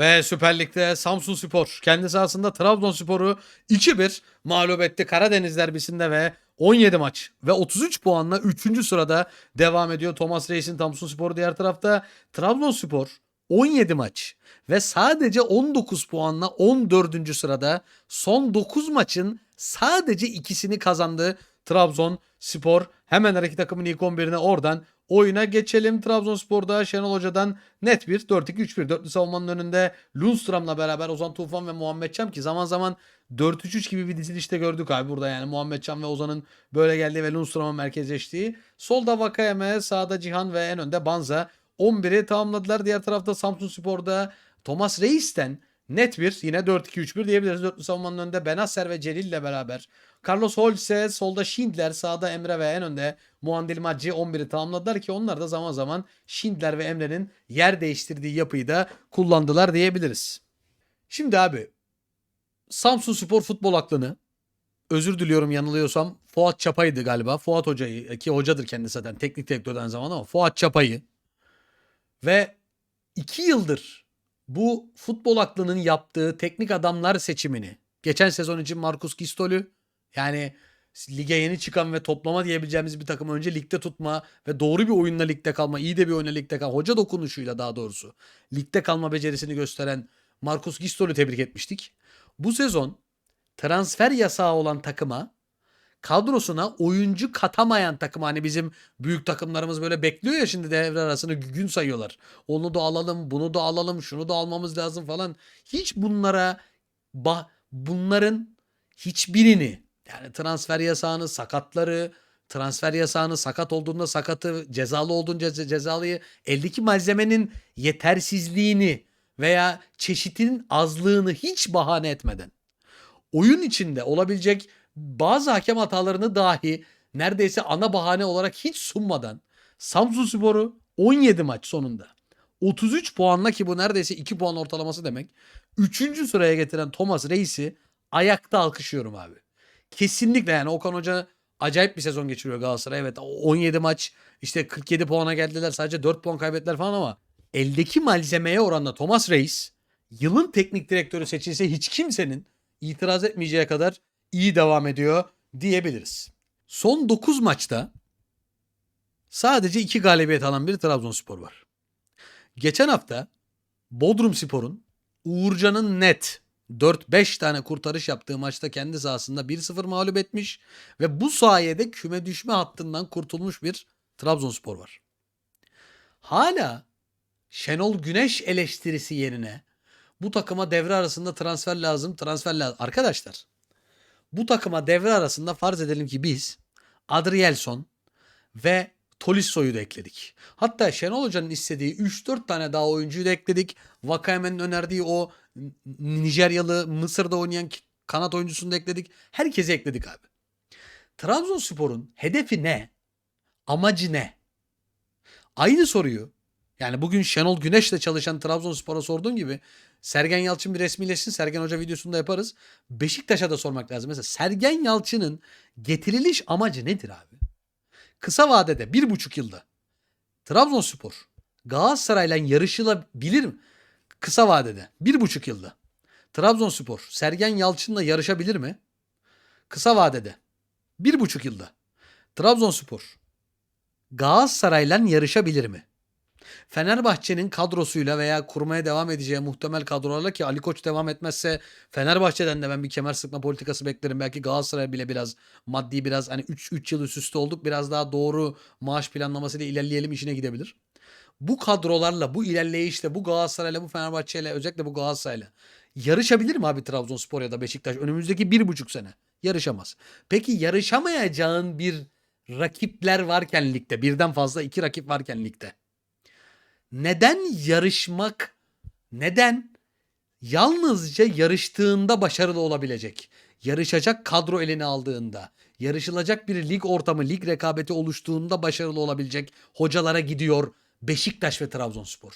Ve Süper Lig'de Samsun Spor kendi sahasında Trabzonspor'u 2-1 mağlup etti Karadeniz derbisinde ve 17 maç ve 33 puanla 3. sırada devam ediyor Thomas Reis'in Samsun Sporu. Diğer tarafta Trabzonspor 17 maç ve sadece 19 puanla 14. sırada son 9 maçın sadece ikisini kazandı Trabzonspor. Hemen her takımın ilk 11'ine oradan oyuna geçelim. Trabzonspor'da Şenol Hoca'dan net bir 4-2-3-1. Dörtlü savunmanın önünde Lundström'la beraber Ozan Tufan ve Muhammed Çam ki zaman zaman 4-3-3 gibi bir dizilişte gördük abi burada yani Muhammed Çam ve Ozan'ın böyle geldiği ve Lundström'e merkezleştiği. Solda Vakayeme, sağda Cihan ve en önde Banza 11'i tamamladılar. Diğer tarafta Samsun Spor'da Thomas Reis'ten net bir yine 4-2-3-1 diyebiliriz. Dörtlü savunmanın önünde Benasser ve Celil ile beraber. Carlos Holse, solda Schindler, sağda Emre ve en önde Muandil Macci 11'i tamamladılar ki onlar da zaman zaman Schindler ve Emre'nin yer değiştirdiği yapıyı da kullandılar diyebiliriz. Şimdi abi Samsun Spor futbol aklını özür diliyorum yanılıyorsam Fuat Çapay'dı galiba. Fuat Hoca'yı ki hocadır kendisi zaten teknik direktörden zaman ama Fuat Çapay'ı ve iki yıldır bu futbol aklının yaptığı teknik adamlar seçimini geçen sezon için Marcus Gistol'ü yani lige yeni çıkan ve toplama diyebileceğimiz bir takımı önce ligde tutma ve doğru bir oyunla ligde kalma, iyi de bir oyunla ligde kalma, hoca dokunuşuyla daha doğrusu ligde kalma becerisini gösteren Marcus Gistol'ü tebrik etmiştik. Bu sezon transfer yasağı olan takıma kadrosuna oyuncu katamayan takım hani bizim büyük takımlarımız böyle bekliyor ya şimdi devre arasını gün sayıyorlar. Onu da alalım, bunu da alalım, şunu da almamız lazım falan. Hiç bunlara bunların hiçbirini yani transfer yasağını, sakatları, transfer yasağını sakat olduğunda sakatı, cezalı olduğunda ce- cezalıyı, eldeki malzemenin yetersizliğini veya çeşitinin azlığını hiç bahane etmeden oyun içinde olabilecek bazı hakem hatalarını dahi neredeyse ana bahane olarak hiç sunmadan Samsun Spor'u 17 maç sonunda 33 puanla ki bu neredeyse 2 puan ortalaması demek. 3. sıraya getiren Thomas Reis'i ayakta alkışlıyorum abi. Kesinlikle yani Okan Hoca acayip bir sezon geçiriyor Galatasaray. Evet 17 maç işte 47 puana geldiler sadece 4 puan kaybettiler falan ama eldeki malzemeye oranla Thomas Reis yılın teknik direktörü seçilse hiç kimsenin itiraz etmeyeceği kadar iyi devam ediyor diyebiliriz. Son 9 maçta sadece 2 galibiyet alan bir Trabzonspor var. Geçen hafta Bodrum Spor'un Uğurcan'ın net 4-5 tane kurtarış yaptığı maçta kendi sahasında 1-0 mağlup etmiş ve bu sayede küme düşme hattından kurtulmuş bir Trabzonspor var. Hala Şenol Güneş eleştirisi yerine bu takıma devre arasında transfer lazım, transfer lazım. Arkadaşlar bu takıma devre arasında farz edelim ki biz Adrielson ve Tolisso'yu da ekledik. Hatta Şenol Hoca'nın istediği 3-4 tane daha oyuncuyu da ekledik. Vakayemen'in önerdiği o Nijeryalı Mısır'da oynayan kanat oyuncusunu da ekledik. Herkesi ekledik abi. Trabzonspor'un hedefi ne? Amacı ne? Aynı soruyu yani bugün Şenol Güneş'le çalışan Trabzonspor'a sorduğum gibi Sergen Yalçın bir resmileşsin. Sergen Hoca videosunda yaparız. Beşiktaş'a da sormak lazım. Mesela Sergen Yalçın'ın getiriliş amacı nedir abi? Kısa vadede bir buçuk yılda Trabzonspor Galatasaray'la yarışılabilir mi? Kısa vadede bir buçuk yılda Trabzonspor Sergen Yalçın'la yarışabilir mi? Kısa vadede bir buçuk yılda Trabzonspor Galatasaray'la yarışabilir mi? Fenerbahçe'nin kadrosuyla veya kurmaya devam edeceği muhtemel kadrolarla ki Ali Koç devam etmezse Fenerbahçe'den de ben bir kemer sıkma politikası beklerim. Belki Galatasaray bile biraz maddi biraz hani 3 3 yıl üst üste olduk. Biraz daha doğru maaş planlamasıyla ilerleyelim işine gidebilir. Bu kadrolarla, bu ilerleyişle, bu Galatasaray'la, bu Fenerbahçe'yle, özellikle bu Galatasaray'la yarışabilir mi abi Trabzonspor ya da Beşiktaş? Önümüzdeki bir buçuk sene. Yarışamaz. Peki yarışamayacağın bir rakipler varken ligde, birden fazla iki rakip varken ligde neden yarışmak neden yalnızca yarıştığında başarılı olabilecek yarışacak kadro eline aldığında yarışılacak bir lig ortamı lig rekabeti oluştuğunda başarılı olabilecek hocalara gidiyor Beşiktaş ve Trabzonspor.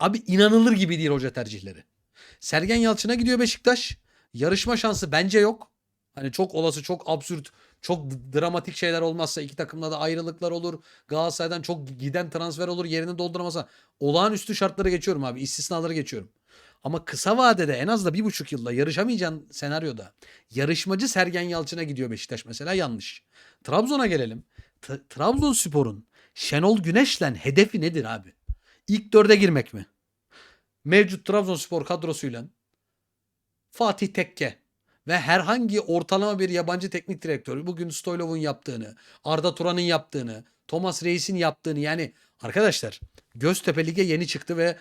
Abi inanılır gibi değil hoca tercihleri. Sergen Yalçın'a gidiyor Beşiktaş. Yarışma şansı bence yok. Hani çok olası, çok absürt, çok dramatik şeyler olmazsa iki takımda da ayrılıklar olur. Galatasaray'dan çok giden transfer olur yerini dolduramazsa. Olağanüstü şartları geçiyorum abi. istisnaları geçiyorum. Ama kısa vadede en az da bir buçuk yılda yarışamayacağın senaryoda yarışmacı Sergen Yalçın'a gidiyor Beşiktaş mesela yanlış. Trabzon'a gelelim. T- Trabzonspor'un Şenol Güneş'le hedefi nedir abi? İlk dörde girmek mi? Mevcut Trabzonspor kadrosuyla Fatih Tekke ve herhangi ortalama bir yabancı teknik direktör bugün Stoylov'un yaptığını, Arda Turan'ın yaptığını, Thomas Reis'in yaptığını yani arkadaşlar Göztepe Lig'e yeni çıktı ve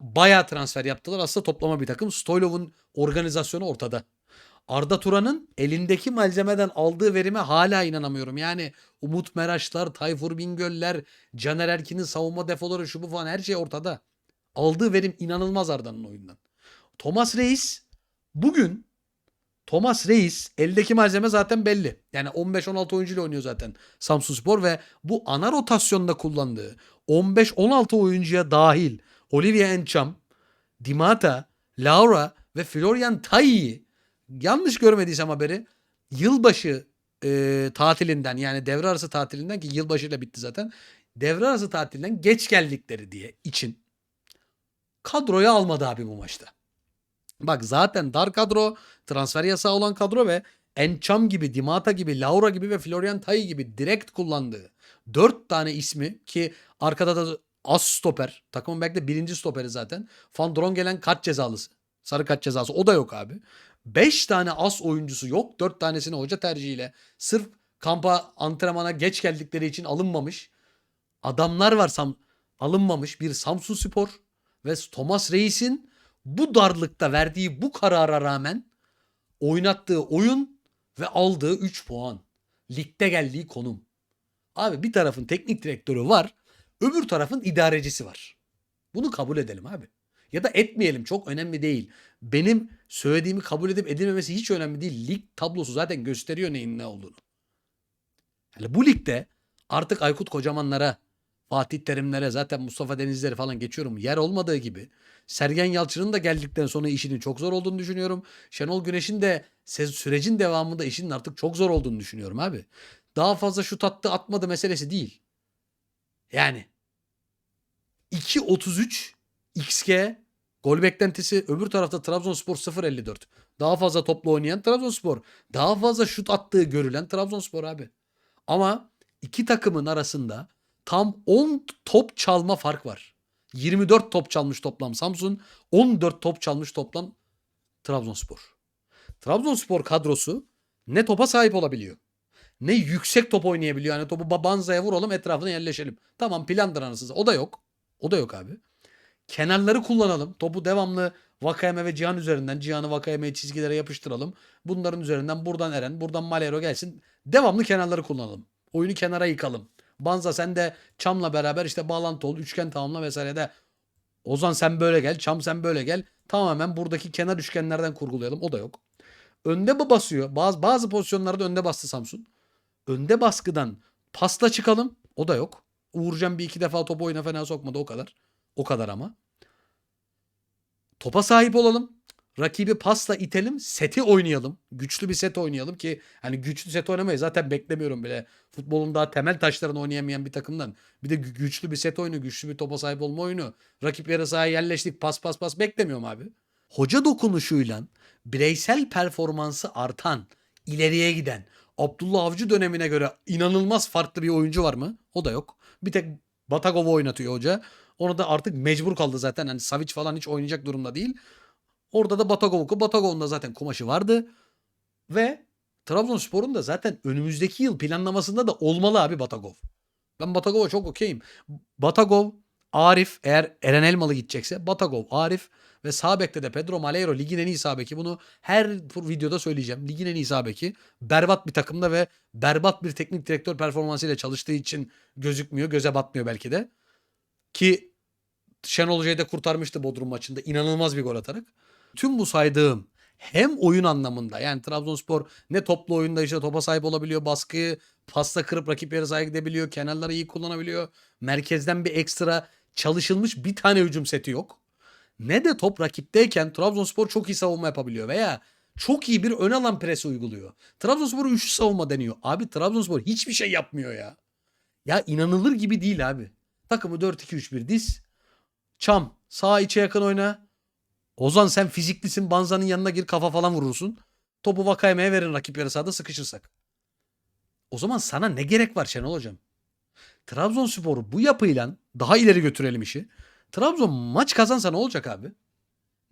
bayağı transfer yaptılar. Aslında toplama bir takım. Stoylov'un organizasyonu ortada. Arda Turan'ın elindeki malzemeden aldığı verime hala inanamıyorum. Yani Umut Meraşlar, Tayfur Bingöller, Caner Erkin'in savunma defoları şu bu falan her şey ortada. Aldığı verim inanılmaz Arda'nın oyundan. Thomas Reis bugün Thomas Reis eldeki malzeme zaten belli. Yani 15-16 oyuncuyla oynuyor zaten Samsun Spor ve bu ana rotasyonda kullandığı 15-16 oyuncuya dahil Olivier Encham, Dimata, Laura ve Florian Tayyi yanlış görmediysem haberi yılbaşı e, tatilinden yani devre arası tatilinden ki yılbaşıyla bitti zaten. Devre arası tatilinden geç geldikleri diye için kadroya almadı abi bu maçta. Bak zaten dar kadro, transfer yasağı olan kadro ve Encham gibi, Dimata gibi, Laura gibi ve Florian Tayyi gibi direkt kullandığı 4 tane ismi ki arkada da az stoper. Takımın belki de birinci stoperi zaten. Van Drongelen kaç cezalısı. Sarı kaç cezası. O da yok abi. 5 tane as oyuncusu yok. 4 tanesini hoca tercihiyle sırf kampa antrenmana geç geldikleri için alınmamış. Adamlar var sam alınmamış bir Samsun Spor ve Thomas Reis'in bu darlıkta verdiği bu karara rağmen oynattığı oyun ve aldığı 3 puan. Ligde geldiği konum. Abi bir tarafın teknik direktörü var, öbür tarafın idarecisi var. Bunu kabul edelim abi. Ya da etmeyelim çok önemli değil. Benim söylediğimi kabul edip edilmemesi hiç önemli değil. Lig tablosu zaten gösteriyor neyin ne olduğunu. Yani bu ligde artık Aykut Kocamanlara, Fatih Terimlere zaten Mustafa Denizleri falan geçiyorum. Yer olmadığı gibi Sergen Yalçın'ın da geldikten sonra işinin çok zor olduğunu düşünüyorum. Şenol Güneş'in de sürecin devamında işinin artık çok zor olduğunu düşünüyorum abi. Daha fazla şut attı atmadı meselesi değil. Yani 2.33 XG gol beklentisi öbür tarafta Trabzonspor 0.54. Daha fazla topla oynayan Trabzonspor. Daha fazla şut attığı görülen Trabzonspor abi. Ama iki takımın arasında tam 10 top çalma fark var. 24 top çalmış toplam Samsun, 14 top çalmış toplam Trabzonspor. Trabzonspor kadrosu ne topa sahip olabiliyor. Ne yüksek top oynayabiliyor. Yani topu Babanza'ya vuralım etrafına yerleşelim. Tamam plandır anasını. O da yok. O da yok abi. Kenarları kullanalım. Topu devamlı Vakayeme ve Cihan üzerinden. Cihan'ı Vakayeme'ye çizgilere yapıştıralım. Bunların üzerinden buradan Eren, buradan Malero gelsin. Devamlı kenarları kullanalım. Oyunu kenara yıkalım. Banza sen de Çam'la beraber işte bağlantı ol, üçgen tamamla vesaire de Ozan sen böyle gel, Çam sen böyle gel. Tamamen buradaki kenar üçgenlerden kurgulayalım. O da yok. Önde mi basıyor? Bazı bazı pozisyonlarda önde bastı Samsun. Önde baskıdan pasla çıkalım. O da yok. Uğurcan bir iki defa topu oyuna fena sokmadı o kadar. O kadar ama. Topa sahip olalım. Rakibi pasla itelim. Seti oynayalım. Güçlü bir set oynayalım ki hani güçlü set oynamayı zaten beklemiyorum bile. Futbolun daha temel taşlarını oynayamayan bir takımdan. Bir de gü- güçlü bir set oyunu, güçlü bir topa sahip olma oyunu. Rakip yarı sahaya yerleştik pas pas pas beklemiyorum abi. Hoca dokunuşuyla bireysel performansı artan, ileriye giden, Abdullah Avcı dönemine göre inanılmaz farklı bir oyuncu var mı? O da yok. Bir tek Batagov'u oynatıyor hoca. Onu da artık mecbur kaldı zaten. Hani Savic falan hiç oynayacak durumda değil. Orada da Batagov'u Batagov'un da zaten kumaşı vardı. Ve Trabzonspor'un da zaten önümüzdeki yıl planlamasında da olmalı abi Batagov. Ben Batagov'a çok okeyim. Batagov, Arif eğer Eren Elmalı gidecekse Batagov, Arif ve sağ bekte de Pedro Malheiro ligin en iyi sağ beki. Bunu her videoda söyleyeceğim. Ligin en iyi sağ beki. Berbat bir takımda ve berbat bir teknik direktör performansıyla çalıştığı için gözükmüyor. Göze batmıyor belki de. Ki Şenol Hoca'yı da kurtarmıştı Bodrum maçında. inanılmaz bir gol atarak. Tüm bu saydığım hem oyun anlamında yani Trabzonspor ne toplu oyunda işte topa sahip olabiliyor. Baskıyı pasta kırıp rakip yarı sahaya gidebiliyor. Kenarları iyi kullanabiliyor. Merkezden bir ekstra çalışılmış bir tane hücum seti yok. Ne de top rakipteyken Trabzonspor çok iyi savunma yapabiliyor veya çok iyi bir ön alan presi uyguluyor. Trabzonspor üçlü savunma deniyor. Abi Trabzonspor hiçbir şey yapmıyor ya. Ya inanılır gibi değil abi. Takımı 4-2-3-1 diz. Çam sağ içe yakın oyna. Ozan sen fiziklisin Banza'nın yanına gir kafa falan vurursun. Topu Vakayeme'ye verin rakip yarı sahada sıkışırsak. O zaman sana ne gerek var Şenol Hocam? Trabzonspor'u bu yapıyla daha ileri götürelim işi. Trabzon maç kazansa ne olacak abi?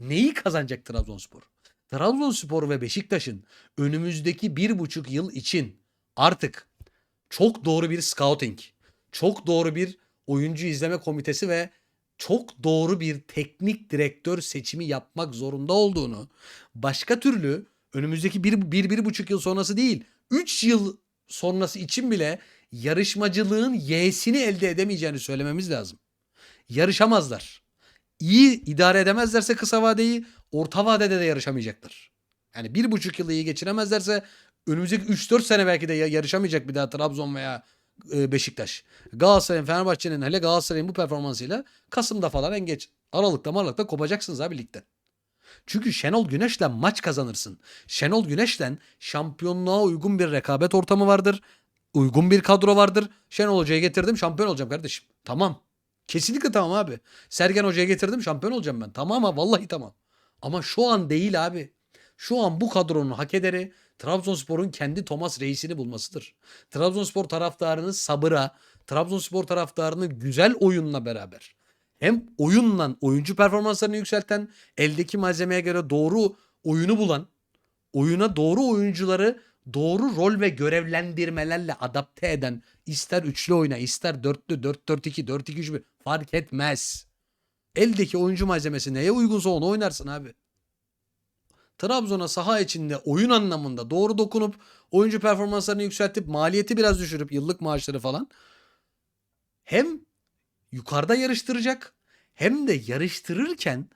Neyi kazanacak Trabzonspor? Trabzonspor ve Beşiktaş'ın önümüzdeki bir buçuk yıl için artık çok doğru bir scouting, çok doğru bir oyuncu izleme komitesi ve çok doğru bir teknik direktör seçimi yapmak zorunda olduğunu, başka türlü önümüzdeki bir, bir, bir buçuk yıl sonrası değil, üç yıl sonrası için bile yarışmacılığın y'sini elde edemeyeceğini söylememiz lazım. Yarışamazlar. İyi idare edemezlerse kısa vadeyi, orta vadede de yarışamayacaklar. Yani bir buçuk yılı iyi geçiremezlerse önümüzdeki 3-4 sene belki de ya- yarışamayacak bir daha Trabzon veya Beşiktaş. Galatasaray'ın, Fenerbahçe'nin hele Galatasaray'ın bu performansıyla Kasım'da falan en geç Aralık'ta Maralık'ta kopacaksınız abi ligden. Çünkü Şenol Güneş'le maç kazanırsın. Şenol Güneş'le şampiyonluğa uygun bir rekabet ortamı vardır. Uygun bir kadro vardır. Şenol Hoca'yı getirdim şampiyon olacağım kardeşim. Tamam. Kesinlikle tamam abi. Sergen Hoca'ya getirdim şampiyon olacağım ben. Tamam ha vallahi tamam. Ama şu an değil abi. Şu an bu kadronun hak ederi Trabzonspor'un kendi Thomas Reis'ini bulmasıdır. Trabzonspor taraftarının sabıra, Trabzonspor taraftarının güzel oyunla beraber hem oyunla oyuncu performanslarını yükselten, eldeki malzemeye göre doğru oyunu bulan, oyuna doğru oyuncuları doğru rol ve görevlendirmelerle adapte eden ister üçlü oyna ister dörtlü 4-4-2 4-2-3-1 fark etmez. Eldeki oyuncu malzemesi neye uygunsa onu oynarsın abi. Trabzon'a saha içinde oyun anlamında doğru dokunup oyuncu performanslarını yükseltip maliyeti biraz düşürüp yıllık maaşları falan hem yukarıda yarıştıracak hem de yarıştırırken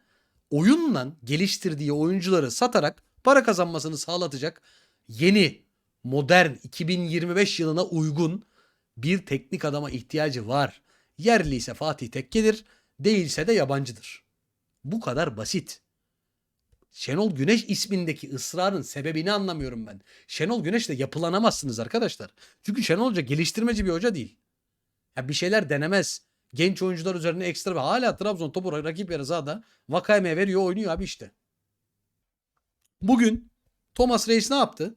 oyunla geliştirdiği oyuncuları satarak para kazanmasını sağlatacak yeni, modern 2025 yılına uygun bir teknik adama ihtiyacı var. Yerli ise Fatih Tekke'dir, değilse de yabancıdır. Bu kadar basit. Şenol Güneş ismindeki ısrarın sebebini anlamıyorum ben. Şenol Güneş'le yapılanamazsınız arkadaşlar. Çünkü Şenol Hoca geliştirmeci bir hoca değil. Ya bir şeyler denemez. Genç oyuncular üzerine ekstra ve hala Trabzon topu rakip yarı sahada Vakayeme veriyor oynuyor abi işte. Bugün Thomas Reis ne yaptı?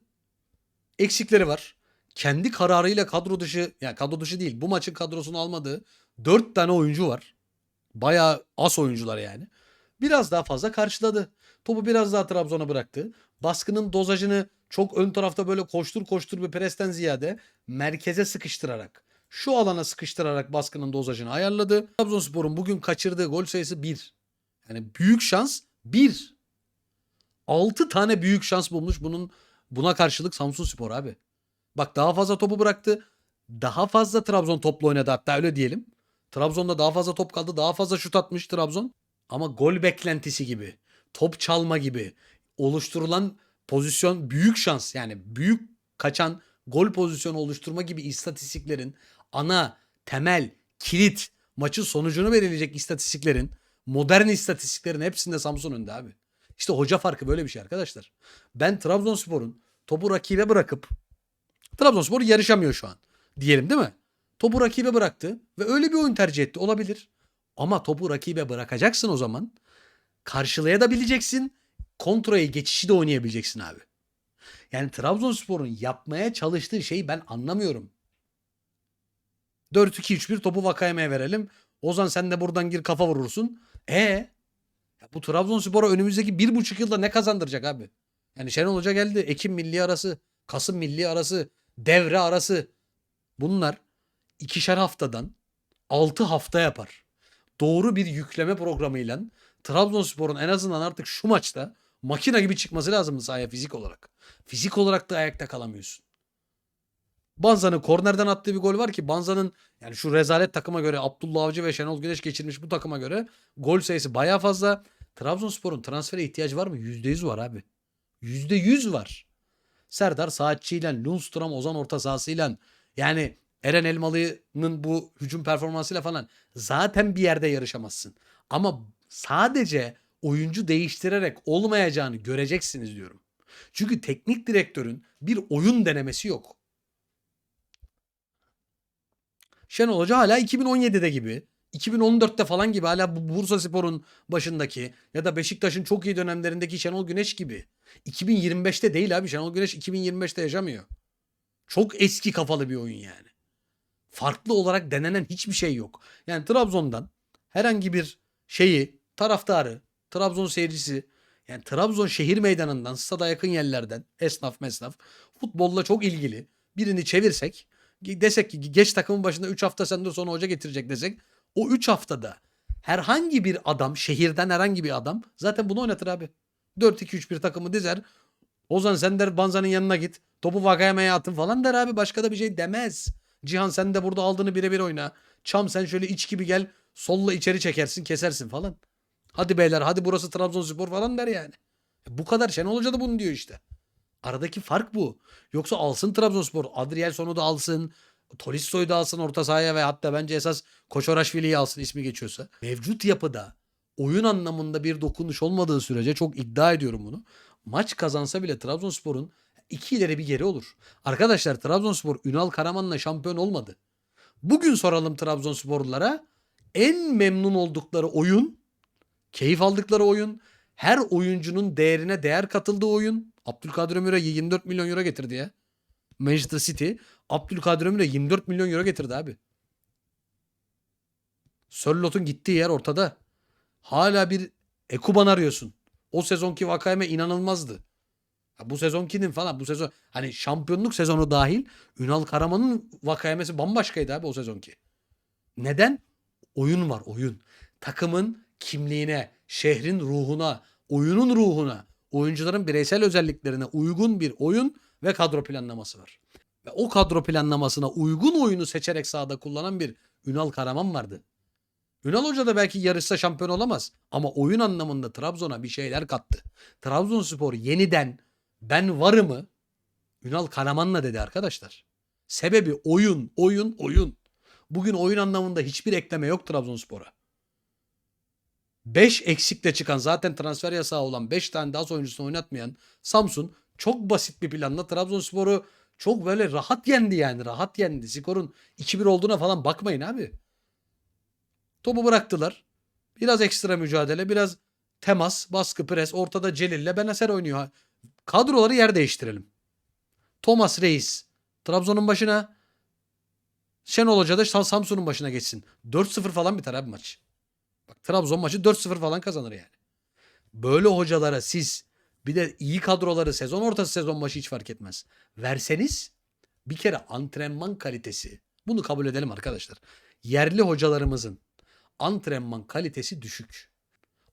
Eksikleri var. Kendi kararıyla kadro dışı yani kadro dışı değil bu maçın kadrosunu almadığı 4 tane oyuncu var. Bayağı as oyuncular yani. Biraz daha fazla karşıladı. Topu biraz daha Trabzon'a bıraktı. Baskının dozajını çok ön tarafta böyle koştur koştur bir presten ziyade merkeze sıkıştırarak şu alana sıkıştırarak baskının dozajını ayarladı. Trabzonspor'un bugün kaçırdığı gol sayısı 1. Yani büyük şans 1. 6 tane büyük şans bulmuş bunun buna karşılık Samsun Spor abi. Bak daha fazla topu bıraktı. Daha fazla Trabzon toplu oynadı hatta öyle diyelim. Trabzon'da daha fazla top kaldı. Daha fazla şut atmış Trabzon. Ama gol beklentisi gibi, top çalma gibi oluşturulan pozisyon büyük şans. Yani büyük kaçan gol pozisyonu oluşturma gibi istatistiklerin ana, temel, kilit maçın sonucunu belirleyecek istatistiklerin, modern istatistiklerin hepsinde Samsun önde abi. İşte hoca farkı böyle bir şey arkadaşlar. Ben Trabzonspor'un topu rakibe bırakıp Trabzonspor yarışamıyor şu an. Diyelim değil mi? Topu rakibe bıraktı ve öyle bir oyun tercih etti. Olabilir. Ama topu rakibe bırakacaksın o zaman. Karşılayabileceksin. Kontrayı geçişi de oynayabileceksin abi. Yani Trabzonspor'un yapmaya çalıştığı şeyi ben anlamıyorum. 4-2-3-1 topu Vakayeme'ye verelim. Ozan sen de buradan gir kafa vurursun. E ya bu Trabzonspor'a önümüzdeki bir buçuk yılda ne kazandıracak abi? Yani Şenol Hoca geldi. Ekim milli arası, Kasım milli arası, devre arası. Bunlar ikişer haftadan 6 hafta yapar. Doğru bir yükleme programıyla Trabzonspor'un en azından artık şu maçta makine gibi çıkması lazım sahaya fizik olarak. Fizik olarak da ayakta kalamıyorsun. Banza'nın kornerden attığı bir gol var ki Banza'nın yani şu rezalet takıma göre Abdullah Avcı ve Şenol Güneş geçirmiş bu takıma göre gol sayısı baya fazla. Trabzonspor'un transfere ihtiyacı var mı? %100 var abi. %100 var. Serdar Saatçı'yla, Lundstrom Ozan orta sahasıyla yani Eren Elmalı'nın bu hücum performansıyla falan zaten bir yerde yarışamazsın. Ama sadece oyuncu değiştirerek olmayacağını göreceksiniz diyorum. Çünkü teknik direktörün bir oyun denemesi yok. Şenol Hoca hala 2017'de gibi, 2014'te falan gibi hala bu Bursa Spor'un başındaki ya da Beşiktaş'ın çok iyi dönemlerindeki Şenol Güneş gibi. 2025'te değil abi Şenol Güneş 2025'te yaşamıyor. Çok eski kafalı bir oyun yani. Farklı olarak denenen hiçbir şey yok. Yani Trabzon'dan herhangi bir şeyi, taraftarı, Trabzon seyircisi, yani Trabzon şehir meydanından, stada yakın yerlerden, esnaf mesnaf, futbolla çok ilgili birini çevirsek, desek ki geç takımın başında 3 hafta sen dur sonra hoca getirecek desek, o 3 haftada herhangi bir adam, şehirden herhangi bir adam zaten bunu oynatır abi. 4-2-3-1 takımı dizer. Ozan sen der Banza'nın yanına git. Topu Vakayeme'ye atın falan der abi. Başka da bir şey demez. Cihan sen de burada aldığını birebir oyna. Çam sen şöyle iç gibi gel. Solla içeri çekersin kesersin falan. Hadi beyler hadi burası Trabzonspor falan der yani. E Bu kadar Şenol Hoca da bunu diyor işte. Aradaki fark bu. Yoksa alsın Trabzonspor. Adrielson'u da alsın. Tolisto'yu da alsın orta sahaya ve hatta bence esas Koçoraşvili'yi alsın ismi geçiyorsa. Mevcut yapıda oyun anlamında bir dokunuş olmadığı sürece çok iddia ediyorum bunu. Maç kazansa bile Trabzonspor'un iki ileri bir geri olur. Arkadaşlar Trabzonspor Ünal Karaman'la şampiyon olmadı. Bugün soralım Trabzonsporlulara en memnun oldukları oyun, keyif aldıkları oyun, her oyuncunun değerine değer katıldığı oyun. Abdülkadir Ömür'e 24 milyon euro getirdi ya. Manchester City Abdülkadir Ömür'e 24 milyon euro getirdi abi. Sörlot'un gittiği yer ortada. Hala bir Ekuban arıyorsun. O sezonki Vakayeme inanılmazdı. Ya bu sezonkinin falan bu sezon hani şampiyonluk sezonu dahil Ünal Karaman'ın Vakayemesi bambaşkaydı abi o sezonki. Neden? Oyun var oyun. Takımın kimliğine, şehrin ruhuna, oyunun ruhuna, oyuncuların bireysel özelliklerine uygun bir oyun ve kadro planlaması var. Ve o kadro planlamasına uygun oyunu seçerek sahada kullanan bir Ünal Karaman vardı. Ünal Hoca da belki yarışsa şampiyon olamaz. Ama oyun anlamında Trabzon'a bir şeyler kattı. Trabzonspor yeniden ben varımı Ünal Karaman'la dedi arkadaşlar. Sebebi oyun, oyun, oyun. Bugün oyun anlamında hiçbir ekleme yok Trabzonspor'a. 5 eksikle çıkan zaten transfer yasağı olan 5 tane daha oyuncusunu oynatmayan Samsun çok basit bir planla Trabzonspor'u çok böyle rahat yendi yani. Rahat yendi. Skorun 2-1 olduğuna falan bakmayın abi. Topu bıraktılar. Biraz ekstra mücadele, biraz temas, baskı, pres. Ortada Celil'le Benacer oynuyor. Kadroları yer değiştirelim. Thomas Reis Trabzon'un başına. Şenol Hoca da Samsun'un başına geçsin. 4-0 falan biter abi maç. Trabzon maçı 4-0 falan kazanır yani. Böyle hocalara siz bir de iyi kadroları sezon ortası sezon başı hiç fark etmez. Verseniz bir kere antrenman kalitesi. Bunu kabul edelim arkadaşlar. Yerli hocalarımızın antrenman kalitesi düşük.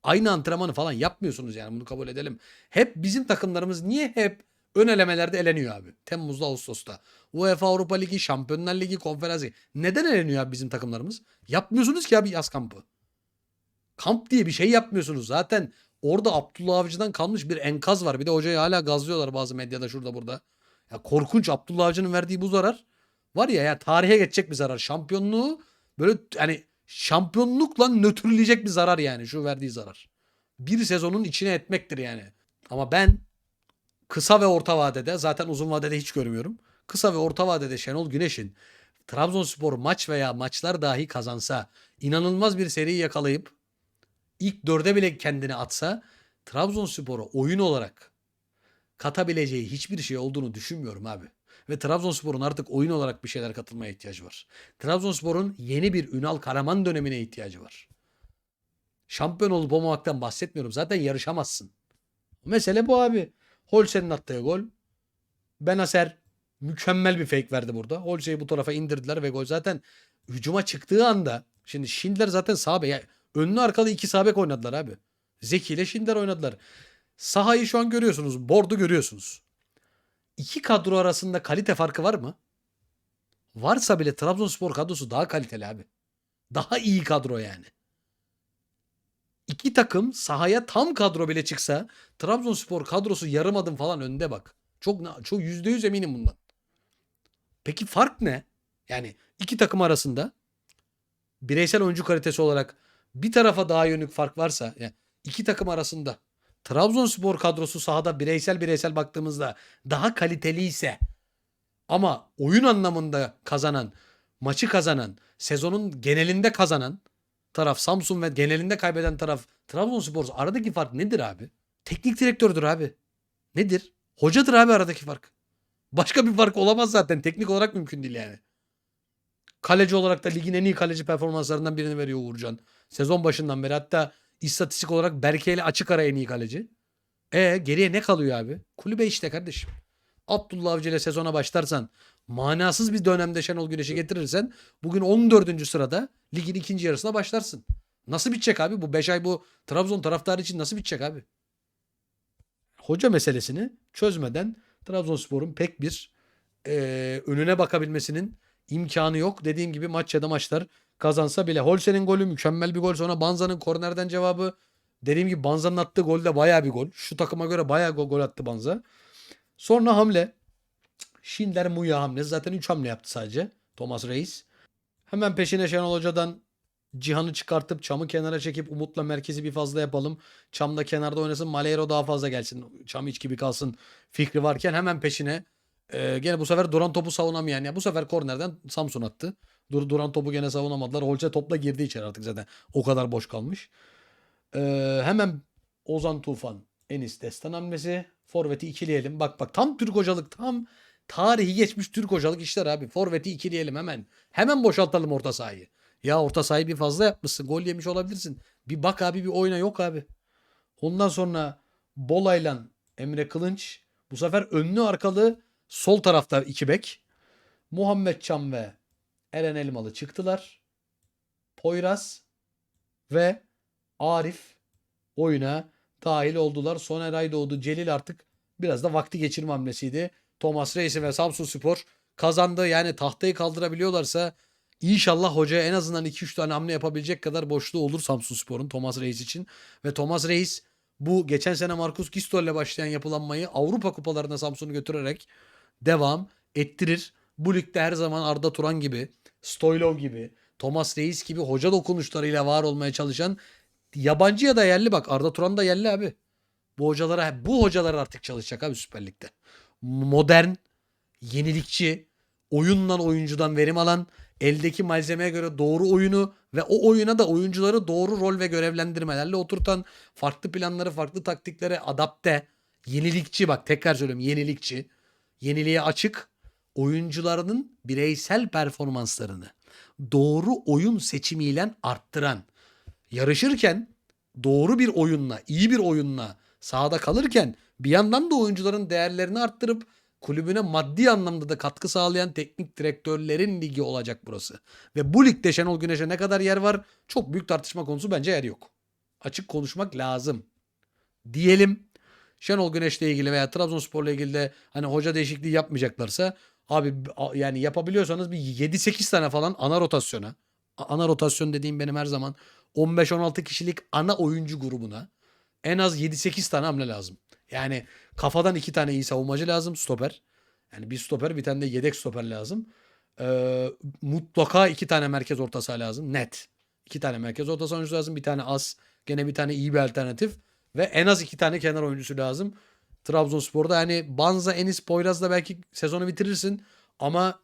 Aynı antrenmanı falan yapmıyorsunuz yani bunu kabul edelim. Hep bizim takımlarımız niye hep ön elemelerde eleniyor abi? Temmuz'da Ağustos'ta. UEFA Avrupa Ligi, Şampiyonlar Ligi, Konferans Ligi. Neden eleniyor abi bizim takımlarımız? Yapmıyorsunuz ki abi yaz kampı. Kamp diye bir şey yapmıyorsunuz. Zaten orada Abdullah Avcı'dan kalmış bir enkaz var. Bir de hocayı hala gazlıyorlar bazı medyada şurada burada. Ya korkunç Abdullah Avcı'nın verdiği bu zarar var ya ya tarihe geçecek bir zarar. Şampiyonluğu böyle hani şampiyonlukla nötrleyecek bir zarar yani şu verdiği zarar. Bir sezonun içine etmektir yani. Ama ben kısa ve orta vadede zaten uzun vadede hiç görmüyorum. Kısa ve orta vadede Şenol Güneş'in Trabzonspor maç veya maçlar dahi kazansa inanılmaz bir seri yakalayıp ilk dörde bile kendini atsa Trabzonspor'a oyun olarak katabileceği hiçbir şey olduğunu düşünmüyorum abi. Ve Trabzonspor'un artık oyun olarak bir şeyler katılmaya ihtiyacı var. Trabzonspor'un yeni bir Ünal Karaman dönemine ihtiyacı var. Şampiyon olup olmamaktan bahsetmiyorum. Zaten yarışamazsın. Mesele bu abi. Holse'nin attığı gol. Benacer mükemmel bir fake verdi burada. Holse'yi bu tarafa indirdiler ve gol zaten hücuma çıktığı anda şimdi Schindler zaten sağ bek. Önlü arkalı iki sağ bek oynadılar abi. Zeki ile Schindler oynadılar. Sahayı şu an görüyorsunuz. Bordu görüyorsunuz. İki kadro arasında kalite farkı var mı? Varsa bile Trabzonspor kadrosu daha kaliteli abi. Daha iyi kadro yani. İki takım sahaya tam kadro bile çıksa Trabzonspor kadrosu yarım adım falan önde bak. Çok çok yüzde yüz eminim bundan. Peki fark ne? Yani iki takım arasında bireysel oyuncu kalitesi olarak bir tarafa daha yönük fark varsa yani iki takım arasında Trabzonspor kadrosu sahada bireysel bireysel baktığımızda daha kaliteli ise ama oyun anlamında kazanan, maçı kazanan, sezonun genelinde kazanan taraf Samsun ve genelinde kaybeden taraf Trabzonspor aradaki fark nedir abi? Teknik direktördür abi. Nedir? Hocadır abi aradaki fark. Başka bir fark olamaz zaten. Teknik olarak mümkün değil yani. Kaleci olarak da ligin en iyi kaleci performanslarından birini veriyor Uğurcan. Sezon başından beri hatta istatistik olarak Berke ile açık ara en iyi kaleci. E geriye ne kalıyor abi? Kulübe işte kardeşim. Abdullah Avcı ile sezona başlarsan manasız bir dönemde Şenol Güneş'i getirirsen bugün 14. sırada ligin ikinci yarısına başlarsın. Nasıl bitecek abi? Bu 5 ay bu Trabzon taraftarı için nasıl bitecek abi? Hoca meselesini çözmeden Trabzonspor'un pek bir eee, önüne bakabilmesinin imkanı yok. Dediğim gibi maç ya da maçlar kazansa bile. Holse'nin golü mükemmel bir gol. Sonra Banza'nın kornerden cevabı. Dediğim gibi Banza'nın attığı gol de bayağı bir gol. Şu takıma göre bayağı gol, gol attı Banza. Sonra hamle. Schindler Muya hamle. Zaten 3 hamle yaptı sadece. Thomas Reis. Hemen peşine Şenol Hoca'dan Cihan'ı çıkartıp Çam'ı kenara çekip Umut'la merkezi bir fazla yapalım. Çam da kenarda oynasın. Malero daha fazla gelsin. Çam iç gibi kalsın fikri varken hemen peşine e, gene bu sefer duran topu savunamayan ya bu sefer kornerden Samsun attı. Dur, duran topu gene savunamadılar. Holce topla girdi içeri artık zaten. O kadar boş kalmış. E, hemen Ozan Tufan, Enis Destan hamlesi. Forvet'i ikileyelim. Bak bak tam Türk hocalık tam tarihi geçmiş Türk hocalık işler abi. Forvet'i ikileyelim hemen. Hemen boşaltalım orta sahayı. Ya orta sahayı bir fazla yapmışsın. Gol yemiş olabilirsin. Bir bak abi bir oyna yok abi. Ondan sonra Bolay'la Emre Kılınç. Bu sefer önlü arkalı sol tarafta iki bek. Muhammed Çam ve Eren Elmalı çıktılar. Poyraz ve Arif oyuna dahil oldular. Soner Aydoğdu, Celil artık biraz da vakti geçirme hamlesiydi. Thomas Reis'i ve Samsun Spor kazandı. Yani tahtayı kaldırabiliyorlarsa İnşallah hocaya en azından 2-3 tane hamle yapabilecek kadar boşluğu olur Samsun Spor'un Thomas Reis için. Ve Thomas Reis bu geçen sene Marcus Gistol ile başlayan yapılanmayı Avrupa kupalarına Samsun'u götürerek devam ettirir. Bu ligde her zaman Arda Turan gibi, Stoylov gibi, Thomas Reis gibi hoca dokunuşlarıyla var olmaya çalışan yabancı ya da yerli bak Arda Turan da yerli abi. Bu hocalara bu hocalar artık çalışacak abi Süper Lig'de. Modern, yenilikçi, oyundan oyuncudan verim alan, eldeki malzemeye göre doğru oyunu ve o oyuna da oyuncuları doğru rol ve görevlendirmelerle oturtan, farklı planları, farklı taktiklere adapte, yenilikçi bak tekrar söylüyorum yenilikçi, yeniliğe açık, oyuncularının bireysel performanslarını doğru oyun seçimiyle arttıran, yarışırken doğru bir oyunla, iyi bir oyunla sahada kalırken bir yandan da oyuncuların değerlerini arttırıp kulübüne maddi anlamda da katkı sağlayan teknik direktörlerin ligi olacak burası. Ve bu ligde Şenol Güneş'e ne kadar yer var? Çok büyük tartışma konusu bence yer yok. Açık konuşmak lazım. Diyelim Şenol Güneş'le ilgili veya Trabzonspor'la ilgili de hani hoca değişikliği yapmayacaklarsa abi yani yapabiliyorsanız bir 7-8 tane falan ana rotasyona. Ana rotasyon dediğim benim her zaman 15-16 kişilik ana oyuncu grubuna en az 7-8 tane hamle lazım. Yani kafadan iki tane iyi savunmacı lazım stoper. Yani bir stoper bir tane de yedek stoper lazım. Ee, mutlaka iki tane merkez orta lazım. Net. İki tane merkez orta saha oyuncusu lazım. Bir tane az. Gene bir tane iyi bir alternatif. Ve en az iki tane kenar oyuncusu lazım. Trabzonspor'da yani Banza, Enis, Poyraz'la belki sezonu bitirirsin. Ama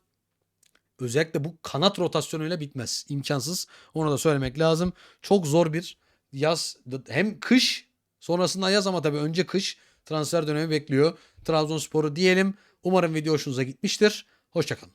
özellikle bu kanat rotasyonuyla bitmez. İmkansız. Onu da söylemek lazım. Çok zor bir yaz. Hem kış sonrasında yaz ama tabii önce kış transfer dönemi bekliyor. Trabzonspor'u diyelim. Umarım video hoşunuza gitmiştir. Hoşçakalın.